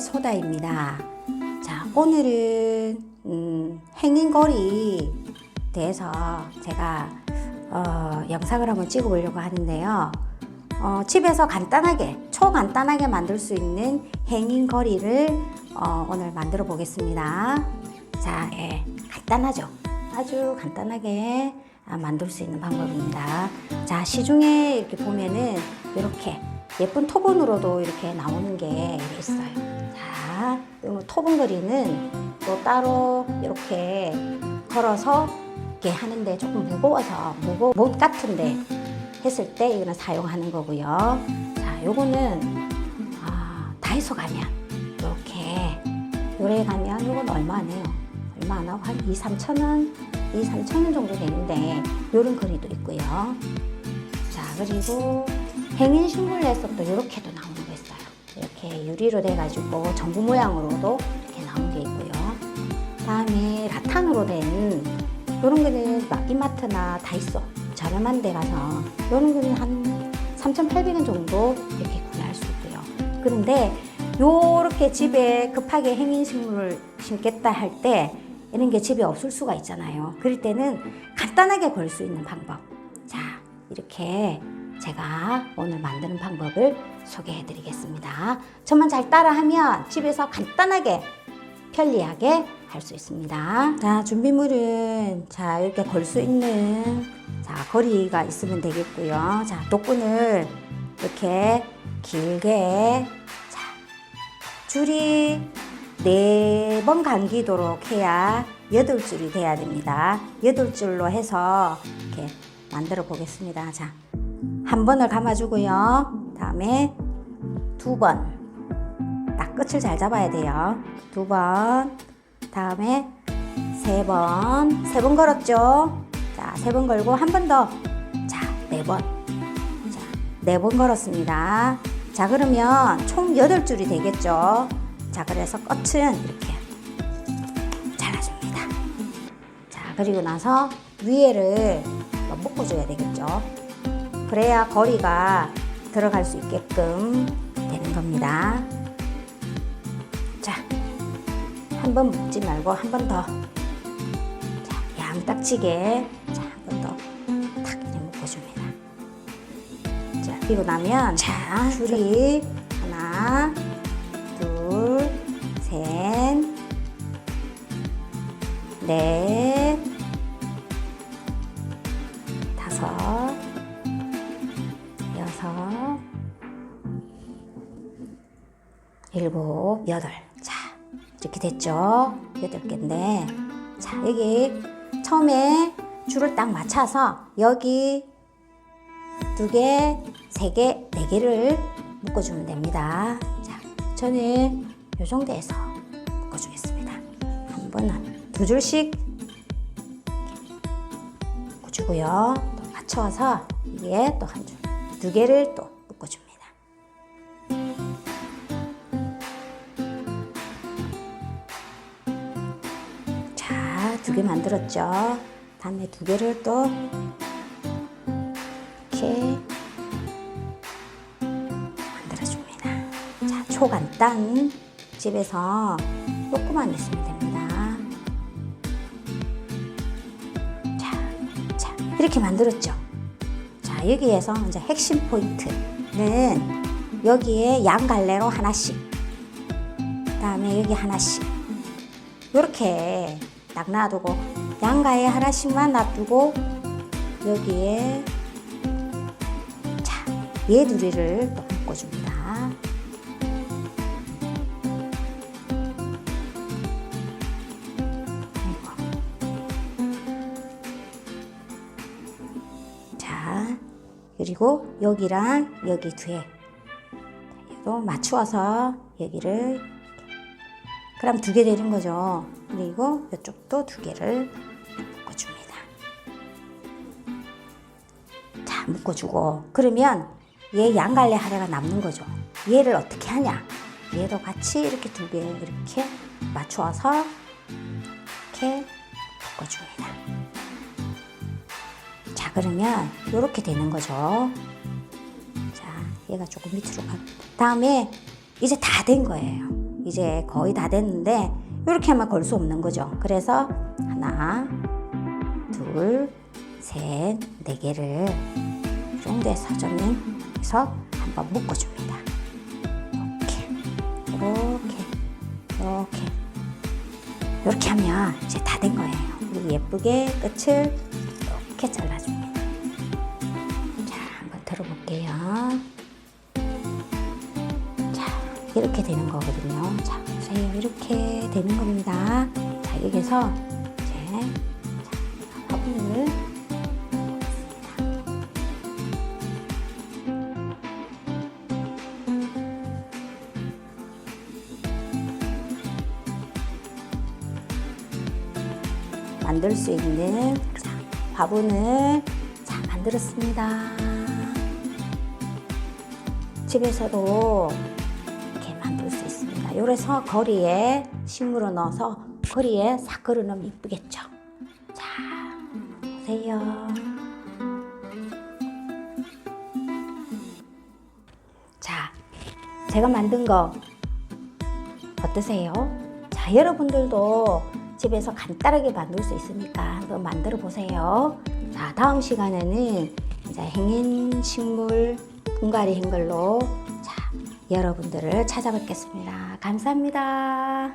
소다입니다. 자, 오늘은 음, 행인거리 대해서 제가 어, 영상을 한번 찍어보려고 하는데요. 어, 집에서 간단하게, 초간단하게 만들 수 있는 행인거리를 어, 오늘 만들어 보겠습니다. 자, 예, 간단하죠? 아주 간단하게 아, 만들 수 있는 방법입니다. 자, 시중에 이렇게 보면은 이렇게 예쁜 토분으로도 이렇게 나오는 게 있어요. 자, 이 토분 거리는 또 따로 이렇게 걸어서 이렇게 하는데 조금 무거워서 무거 못 같은데 했을 때 이거는 사용하는 거고요. 자, 요거는 아, 다이소 가면 이렇게 요래 가면 이건 얼마 안 해요. 얼마 안 하고 한 2, 3천 원, 2, 3천 원 정도 되는데 요런 거리도 있고요. 자, 그리고 행인 식물에서 또 이렇게도 나오는 거 있어요. 이렇게 유리로 돼가지고 전구 모양으로도 이렇게 나온 게 있고요. 다음에 라탄으로 된 이런 거는 막 이마트나 다이소 저렴한 데 가서 이런 거는 한 3,800원 정도 이렇게 구매할 수 있고요. 그런데 요렇게 집에 급하게 행인 식물을 심겠다 할 때 이런 게 집에 없을 수가 있잖아요. 그럴 때는 간단하게 걸 수 있는 방법. 자, 이렇게 제가 오늘 만드는 방법을 소개해 드리겠습니다. 저만 잘 따라하면 집에서 간단하게 편리하게 할 수 있습니다. 자, 준비물은 자, 이렇게 걸 수 있는 자, 거리가 있으면 되겠고요. 자, 독분을 이렇게 길게 자, 줄이 네 번 감기도록 해야 여덟 줄이 돼야 됩니다. 여덟 줄로 해서 이렇게 만들어 보겠습니다. 자, 한 번을 감아주고요. 다음에 두 번. 딱 끝을 잘 잡아야 돼요. 두 번. 다음에 세 번. 세 번 걸었죠? 자, 세 번 걸고 한 번 더. 자, 네 번. 자, 네 번 걸었습니다. 자, 그러면 총 여덟 줄이 되겠죠? 자, 그래서 끝은 이렇게 잘라줍니다. 자, 그리고 나서 위에를 묶어줘야 되겠죠? 그래야 거리가 들어갈 수 있게끔 되는 겁니다. 자, 한 번 묶지 말고 한 번 더. 자, 양딱지게 자, 한 번 더 탁 이렇게 묶어줍니다. 자, 그리고 나면 자, 줄이 하나, 둘, 셋, 넷, 다섯, 일곱, 여덟. 자, 이렇게 됐죠? 여덟 개인데. 자, 여기 처음에 줄을 딱 맞춰서 여기 두 개, 세 개, 네 개를 묶어주면 됩니다. 자, 저는 요 정도에서 묶어주겠습니다. 한 번은 두 줄씩 묶어주고요. 또 맞춰서 위에 또한 줄, 두 개를 또 두 개 만들었죠? 다음에 두 개를 또 이렇게 만들어줍니다. 자, 초간단 집에서 조금만 있으면 됩니다. 자, 자, 이렇게 만들었죠? 자, 여기에서 이제 핵심 포인트는 여기에 양갈래로 하나씩, 다음에 여기 하나씩, 이렇게 딱 놔두고 양가에 하나씩만 놔두고 여기에 자, 얘 둘이를 또 묶어줍니다. 자, 그리고 여기랑 여기 뒤에 얘도 맞추어서 여기를 그럼 두 개 되는 거죠. 그리고 이쪽도 두 개를 묶어줍니다. 자, 묶어주고 그러면 얘 양갈래 하나가 남는 거죠. 얘를 어떻게 하냐? 얘도 같이 이렇게 두 개 이렇게 맞추어서 이렇게 묶어줍니다. 자, 그러면 이렇게 되는 거죠. 자, 얘가 조금 밑으로 가. 다음에 이제 다 된 거예요. 이제 거의 다 됐는데 이렇게 하면 걸 수 없는 거죠. 그래서 하나, 둘, 셋, 네 개를 저는 해서 한번 묶어줍니다. 이렇게, 이렇게, 이렇게, 이렇게 하면 이제 다 된 거예요. 그리고 예쁘게 끝을 이렇게 잘라줍니다. 자, 한번 들어볼게요. 자, 이렇게 되는 거거든요. 자, 보세요. 이렇게 되는 겁니다. 자, 여기서 이제 자, 화분을 만들 수 있는 자, 화분을 자, 만들었습니다. 집에서도 이래서 거리에 식물을 넣어서 거리에 싹 걸어놓으면 이쁘겠죠. 자, 보세요. 자, 제가 만든 거 어떠세요? 자, 여러분들도 집에서 간단하게 만들 수 있으니까 한번 만들어 보세요. 자, 다음 시간에는 이제 행인 식물 분갈이 행걸로 자, 여러분들을 찾아뵙겠습니다. 감사합니다.